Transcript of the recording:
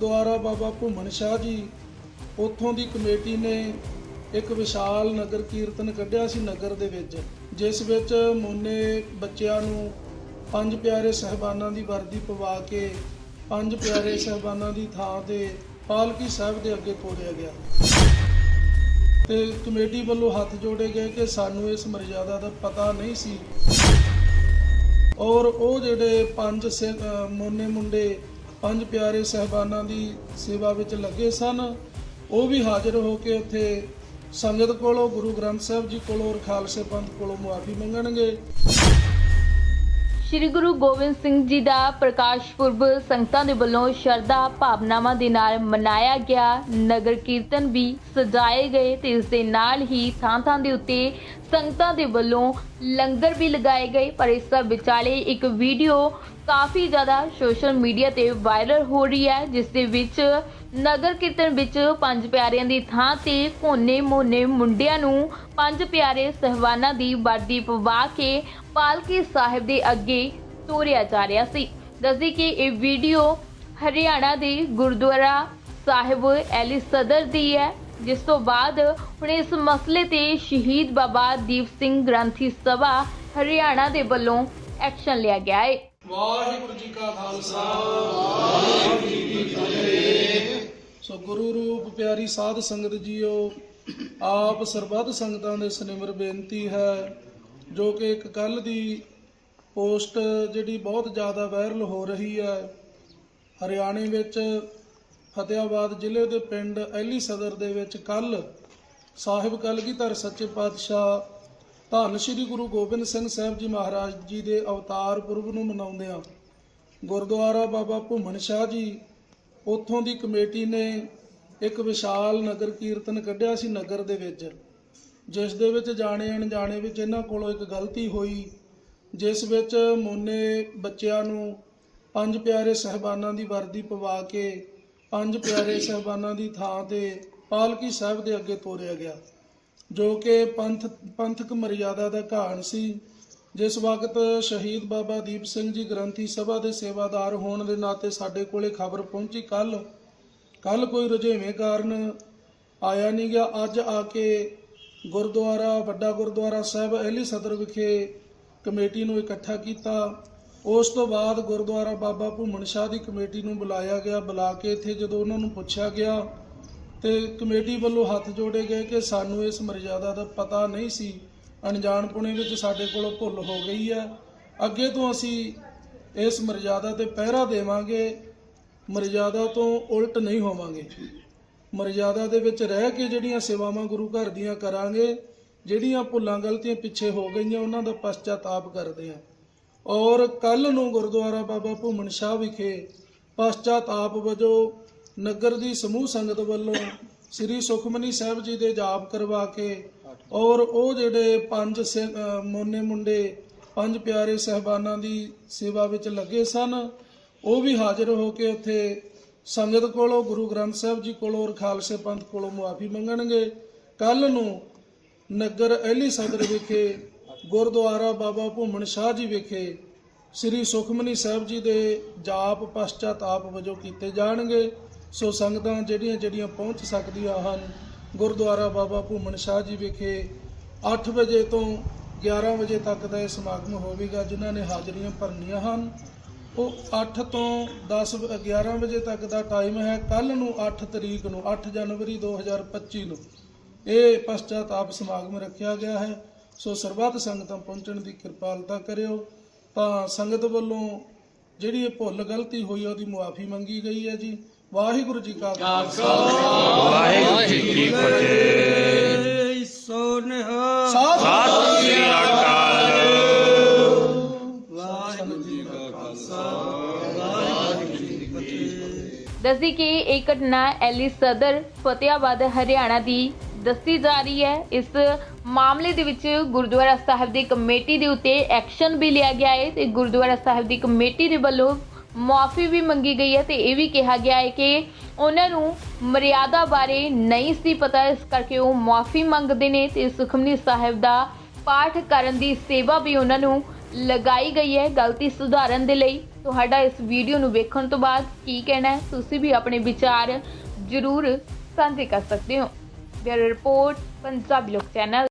ਗੁਰਦੁਆਰਾ ਬਾਬਾ ਭੁੰਮਣ ਸ਼ਾਹ ਜੀ, ਉੱਥੋਂ ਦੀ ਕਮੇਟੀ ਨੇ ਇੱਕ ਵਿਸ਼ਾਲ ਨਗਰ ਕੀਰਤਨ ਕੱਢਿਆ ਸੀ ਨਗਰ ਦੇ ਵਿੱਚ, ਜਿਸ ਵਿੱਚ ਮੋਨੇ ਬੱਚਿਆਂ ਨੂੰ ਪੰਜ ਪਿਆਰੇ ਸਹਿਬਾਨਾਂ ਦੀ ਵਰਦੀ ਪਵਾ ਕੇ, ਪੰਜ ਪਿਆਰੇ ਸਹਿਬਾਨਾਂ ਦੀ ਥਾਂ ਤੇ ਪਾਲਕੀ ਸਾਹਿਬ ਦੇ ਅੱਗੇ ਤੋਰਿਆ ਗਿਆ। ਤੇ ਕਮੇਟੀ ਵੱਲੋਂ ਹੱਥ ਜੋੜੇ ਗਏ ਕਿ ਸਾਨੂੰ ਇਸ ਮਰਜ਼ਾਦਾ ਦਾ ਪਤਾ ਨਹੀਂ ਸੀ। ਔਰ ਉਹ ਜਿਹੜੇ ਪੰਜ ਸਿ- ਮੋਨੇ ਮੁੰਡੇ ਪੰਜ ਪਿਆਰੇ ਸਹਿਬਾਨਾਂ ਦੀ ਸੇਵਾ ਵਿੱਚ ਲੱਗੇ ਸਨ। ਉਹ ਵੀ ਹਾਜ਼ਰ ਹੋ ਕੇ ਉੱਥੇ ਸੰਗਤ ਕੋਲੋਂ, ਗੁਰੂ ਗ੍ਰੰਥ ਸਾਹਿਬ ਜੀ ਕੋਲੋਂ ਔਰ ਖਾਲਸੇ ਪੰਥ ਕੋਲੋਂ ਮੁਆਫੀ ਮੰਗਣਗੇ। ਸ਼੍ਰੀ ਗੁਰੂ ਗੋਬਿੰਦ ਸਿੰਘ ਜੀ ਦਾ ਪ੍ਰਕਾਸ਼ ਪੁਰਬ ਸੰਗਤਾਂ ਦੇ ਵੱਲੋਂ ਸ਼ਰਧਾ ਭਾਵਨਾਵਾਂ ਦੇ ਨਾਲ ਮਨਾਇਆ ਗਿਆ। ਨਗਰ ਕੀਰਤਨ ਵੀ ਸਜਾਏ ਗਏ ਤੇ ਇਸ ਦੇ ਨਾਲ ਹੀ ਥਾਂ-ਥਾਂ ਦੇ ਉੱਤੇ ਸੰਗਤਾਂ ਦੇ ਵੱਲੋਂ ਲੰਗਰ ਵੀ ਲਗਾਏ ਗਏ, ਪਰ ਇਸ ਦਾ ਵਿਚਾਲੇ ਇੱਕ ਵੀਡੀਓ ਕਾਫੀ ਜ਼ਿਆਦਾ ਸੋਸ਼ਲ ਮੀਡੀਆ ਤੇ ਵਾਇਰਲ ਹੋ ਰਹੀ ਹੈ, ਜਿਸ ਦੇ ਵਿੱਚ ਨਗਰ ਕੀਰਤਨ ਵਿੱਚ ਪੰਜ ਪਿਆਰਿਆਂ ਦੀ ਥਾਂ ਤੇ ਕੋਨੇ ਮੋਨੇ ਮੁੰਡਿਆਂ ਨੂੰ ਪੰਜ ਪਿਆਰੇ ਸਹਿਬਾਨਾਂ ਦੀ ਵਰਦੀ ਪਵਾ ਕੇ ਪਾਲਕੀ ਸਾਹਿਬ ਦੇ ਅੱਗੇ ਤੋਰਿਆ ਜਾ ਰਿਹਾ ਸੀ। ਦੱਸਦੀ ਕਿ ਇਹ ਵੀਡੀਓ ਹਰਿਆਣਾ ਦੇ ਗੁਰਦੁਆਰਾ ਸਾਹਿਬ ਐਲੀ ਸਦਰ ਦੀ ਹੈ। ਜਿਸ ਤੋਂ ਬਾਅਦ ਹੁਣ ਇਸ ਮਸਲੇ ਤੇ ਸ਼ਹੀਦ ਬਾਬਾ ਦੀਪ ਸਿੰਘ ਗ੍ਰੰਥੀ ਸਭਾ ਹਰਿਆਣਾ ਦੇ ਵੱਲੋਂ ਐਕਸ਼ਨ ਲਿਆ ਗਿਆ ਹੈ ਵਾਹਿਗੁਰੂ ਜੀ ਕਾ ਖਾਲਸਾ। ਵਾਹਿਗੁਰੂ ਜੀ ਕੀ ਫਤਿਹ ਸੋ ਗੁਰੂ ਰੂਪ ਪਿਆਰੀ ਸਾਧ ਸੰਗਤ ਜੀਓ, ਆਪ ਸਰਬੱਤ ਸੰਗਤਾਂ ਦੇ ਸਨਿਮਰ ਬੇਨਤੀ ਹੈ, ਜੋ ਕਿ ਇੱਕ ਕੱਲ ਦੀ ਪੋਸਟ ਜਿਹੜੀ ਬਹੁਤ ਜ਼ਿਆਦਾ ਵਾਇਰਲ ਹੋ ਰਹੀ ਹੈ, ਹਰਿਆਣੇ ਵਿੱਚ ਫਤਿਆਬਾਦ ਜ਼ਿਲ੍ਹੇ ਦੇ ਪਿੰਡ ਐਲੀ ਸਦਰ ਦੇ ਵਿੱਚ ਕੱਲ ਸਾਹਿਬ ਕਲਗੀਧਰ ਸੱਚੇ ਪਾਤਸ਼ਾਹ ਧੰਨ ਸ਼੍ਰੀ ਗੁਰੂ ਗੋਬਿੰਦ ਸਿੰਘ ਸਾਹਿਬ ਜੀ ਮਹਾਰਾਜ ਜੀ ਦੇ ਅਵਤਾਰ ਪੁਰਬ ਨੂੰ ਮਨਾਉਂਦਿਆਂ ਗੁਰਦੁਆਰਾ ਬਾਬਾ ਭੁੰਮਣ ਸ਼ਾਹ ਜੀ ਉੱਥੋਂ ਦੀ ਕਮੇਟੀ ਨੇ ਇੱਕ ਵਿਸ਼ਾਲ ਨਗਰ ਕੀਰਤਨ ਕੱਢਿਆ ਸੀ ਨਗਰ ਦੇ ਵਿੱਚ, ਜਿਸ ਦੇ ਵਿੱਚ ਜਾਣੇ ਅਣਜਾਣੇ ਵਿੱਚ ਇਹਨਾਂ ਕੋਲੋਂ ਇੱਕ ਗਲਤੀ ਹੋਈ, ਜਿਸ ਵਿੱਚ ਮੋਨੇ ਬੱਚਿਆਂ ਨੂੰ ਪੰਜ ਪਿਆਰੇ ਸਹਿਬਾਨਾਂ ਦੀ ਵਰਦੀ ਪਵਾ ਕੇ ਪੰਜ ਪਿਆਰੇ ਸਹਿਬਾਨਾਂ ਦੀ ਥਾਂ ਤੇ ਪਾਲਕੀ ਸਾਹਿਬ ਦੇ ਅੱਗੇ ਤੋਰਿਆ ਗਿਆ, ਜੋ ਕਿ ਪੰਥ, ਪੰਥਕ ਮਰਿਆਦਾ ਦਾ ਘਾਣ ਸੀ। ਜਿਸ ਵਕਤ ਸ਼ਹੀਦ ਬਾਬਾ ਦੀਪ ਸਿੰਘ ਜੀ ਗ੍ਰੰਥੀ ਸਭਾ ਦੇ ਸੇਵਾਦਾਰ ਹੋਣ ਦੇ ਨਾਤੇ ਸਾਡੇ ਕੋਲੇ ਖਬਰ ਪਹੁੰਚੀ ਕੱਲ ਕੱਲ ਕੋਈ ਰੁਝੇਵੇਂ ਕਾਰਨ ਆਇਆ ਨਹੀਂ ਗਿਆ। ਅੱਜ ਆ ਕੇ ਗੁਰਦੁਆਰਾ, ਵੱਡਾ ਗੁਰਦੁਆਰਾ ਸਾਹਿਬ ਅਹਿਲੀ ਸਦਰ ਵਿਖੇ ਕਮੇਟੀ ਨੂੰ ਇਕੱਠਾ ਕੀਤਾ। ਉਸ ਤੋਂ ਬਾਅਦ ਗੁਰਦੁਆਰਾ ਬਾਬਾ ਭੂਮਣ ਸ਼ਾਹ ਦੀ ਕਮੇਟੀ ਨੂੰ ਬੁਲਾਇਆ ਗਿਆ, ਬੁਲਾ ਕੇ ਇੱਥੇ ਜਦੋਂ ਉਹਨਾਂ ਨੂੰ ਪੁੱਛਿਆ ਗਿਆ ਤੇ ਕਮੇਟੀ ਵੱਲੋਂ ਹੱਥ ਜੋੜੇ ਗਏ ਕਿ ਸਾਨੂੰ ਇਸ ਮਰਜ਼ਾਦਾ ਦਾ ਪਤਾ ਨਹੀਂ ਸੀ। ਅਣਜਾਣਪੁਣੇ ਵਿੱਚ ਸਾਡੇ ਕੋਲੋਂ ਭੁੱਲ ਹੋ ਗਈ ਹੈ। ਅੱਗੇ ਤੋਂ ਅਸੀਂ ਇਸ ਮਰਜ਼ਾਦਾ ਤੇ ਪਹਿਰਾ ਦੇਵਾਂਗੇ। ਮਰਜ਼ਾਦਾ ਤੋਂ ਉਲਟ ਨਹੀਂ ਹੋਵਾਂਗੇ। ਮਰਜ਼ਾਦਾ ਦੇ ਵਿੱਚ ਰਹਿ ਕੇ ਜਿਹੜੀਆਂ ਸੇਵਾਵਾਂ ਗੁਰੂ ਘਰ ਦੀਆਂ ਕਰਾਂਗੇ, ਜਿਹੜੀਆਂ ਭੁੱਲਾਂ ਗਲਤੀਆਂ ਪਿੱਛੇ ਹੋ ਗਈਆਂ, ਉਹਨਾਂ ਦਾ ਪਛਤਾਤਾਪ ਕਰਦੇ ਹਾਂ। ਔਰ ਕੱਲ ਨੂੰ ਗੁਰਦੁਆਰਾ ਬਾਬਾ ਭੂਮਣ ਸ਼ਾਹ ਵਿਖੇ ਪਛਤਾਤਾਪ ਵਜੋਂ ਨਗਰ ਦੀ ਸਮੂਹ ਸੰਗਤ ਵੱਲੋਂ ਸ੍ਰੀ ਸੁਖਮਨੀ ਸਾਹਿਬ ਜੀ ਦੇ ਜਾਪ ਕਰਵਾ ਕੇ ਔਰ ਉਹ ਜਿਹੜੇ ਪੰਜ ਸਿ- ਮੋਨੇ ਮੁੰਡੇ, ਪੰਜ ਪਿਆਰੇ ਸਹਿਬਾਨਾਂ ਦੀ ਸੇਵਾ ਵਿੱਚ ਲੱਗੇ ਸਨ, ਉਹ ਵੀ ਹਾਜ਼ਰ ਹੋ ਕੇ ਉੱਥੇ ਸੰਗਤ ਕੋਲੋਂ, ਗੁਰੂ ਗ੍ਰੰਥ ਸਾਹਿਬ ਜੀ ਕੋਲੋਂ ਔਰ ਖਾਲਸੇ ਪੰਥ ਕੋਲੋਂ ਮੁਆਫੀ ਮੰਗਣਗੇ। ਕੱਲ ਨੂੰ ਨਗਰ ਅਹਿਲੀ ਸਦਰ ਵਿਖੇ ਗੁਰਦੁਆਰਾ ਬਾਬਾ ਭੂਮਣ ਸ਼ਾਹ ਜੀ ਵਿਖੇ ਸ੍ਰੀ ਸੁਖਮਨੀ ਸਾਹਿਬ ਜੀ ਦੇ ਜਾਪ ਪਛਤਾਤਾਪ ਵਜੋਂ ਕੀਤੇ ਜਾਣਗੇ। ਸੋ ਸੰਗਤਾਂ ਜਿਹੜੀਆਂ ਜਿਹੜੀਆਂ ਪਹੁੰਚ ਸਕਦੀਆਂ ਹਨ, ਗੁਰਦੁਆਰਾ ਬਾਬਾ ਭੂਮਣ ਸ਼ਾਹ ਜੀ ਵਿਖੇ 8 ਵਜੇ ਤੋਂ 11 ਵਜੇ ਤੱਕ ਦਾ ਇਹ ਸਮਾਗਮ ਹੋਵੇਗਾ, ਜਿਨ੍ਹਾਂ ਨੇ ਹਾਜ਼ਰੀਆਂ ਭਰਨੀਆਂ ਹਨ। ਉਹ 8 ਤੋਂ 10 ਵ- 11 ਵਜੇ ਤੱਕ ਦਾ ਟਾਈਮ ਹੈ। ਕੱਲ ਨੂੰ 8 ਤਰੀਕ ਨੂੰ 8 ਜਨਵਰੀ 2025 ਨੂੰ ਇਹ ਪਛਤਾਤਾਪ ਸਮਾਗਮ ਰੱਖਿਆ ਗਿਆ ਹੈ। ਸੋ ਸਰਬੱਤ ਸੰਗਤਾਂ ਪਹੁੰਚਣ ਦੀ ਕਿਰਪਾਲਤਾ ਕਰਿਓ। ਤਾਂ ਸੰਗਤ ਵੱਲੋਂ ਜਿਹੜੀ ਇਹ ਭੁੱਲ ਗਲਤੀ ਹੋਈ ਉਹਦੀ ਮੁਆਫੀ ਮੰਗੀ ਗਈ ਹੈ ਜੀ। ਵਾਹਿਗੁਰੂ ਜੀ ਕਾ ਖਾਲਸਾ। ਵਾਹਿਗੁਰੂ ਜੀ ਕੀ ਫਤਿਹ। ਸੋ ਨਿਹਾਲ ਸਤਿ ਸ੍ਰੀ ਅਕਾਲ। ਵਾਹਿਗੁਰੂ ਜੀ ਕਾ ਖਾਲਸਾ। ਵਾਹਿਗੁਰੂ ਜੀ ਕੀ ਫਤਿਹ। ਦੱਸਦੀ ਕਿ ਇਹ ਘਟਨਾ ਐਲੀ ਸਦਰ ਫਤਿਆਬਾਦ ਹਰਿਆਣਾ ਦੀ ਦੱਸੀ ਜਾ ਰਹੀ ਹੈ। ਇਸ ਮਾਮਲੇ ਦੇ ਵਿੱਚ ਗੁਰਦੁਆਰਾ ਸਾਹਿਬ ਦੀ ਕਮੇਟੀ ਦੇ ਉੱਤੇ ਐਕਸ਼ਨ ਵੀ ਲਿਆ ਗਿਆ ਹੈ ਤੇ ਗੁਰਦੁਆਰਾ ਸਾਹਿਬ ਦੀ ਕਮੇਟੀ ਦੇ ਵੱਲੋਂ ਮੁਆਫੀ ਵੀ ਮੰਗੀ ਗਈ ਹੈ ਤੇ ਇਹ ਵੀ ਕਿਹਾ ਗਿਆ ਹੈ ਕਿ ਉਹਨਾਂ ਨੂੰ ਮਰਿਆਦਾ ਬਾਰੇ ਨਹੀਂ ਸੀ ਪਤਾ, ਇਸ ਕਰਕੇ ਉਹ ਮੁਆਫੀ ਮੰਗਦੇ ਨੇ ਤੇ ਸੁਖਮਨੀ ਸਾਹਿਬ ਦਾ ਪਾਠ ਕਰਨ ਦੀ ਸੇਵਾ ਵੀ ਉਹਨਾਂ ਨੂੰ ਲਗਾਈ ਗਈ ਹੈ ਗਲਤੀ ਸੁਧਾਰਨ ਦੇ ਲਈ। ਤੁਹਾਡਾ ਇਸ ਵੀਡੀਓ ਨੂੰ ਵੇਖਣ ਤੋਂ ਬਾਅਦ ਕੀ ਕਹਿਣਾ ਹੈ, ਤੁਸੀਂ ਵੀ ਆਪਣੇ ਵਿਚਾਰ ਜ਼ਰੂਰ ਸਾਂਝੇ ਕਰ ਸਕਦੇ ਹੋ। ब्यूरो रिपोर्ट पंजाब लोक चैनल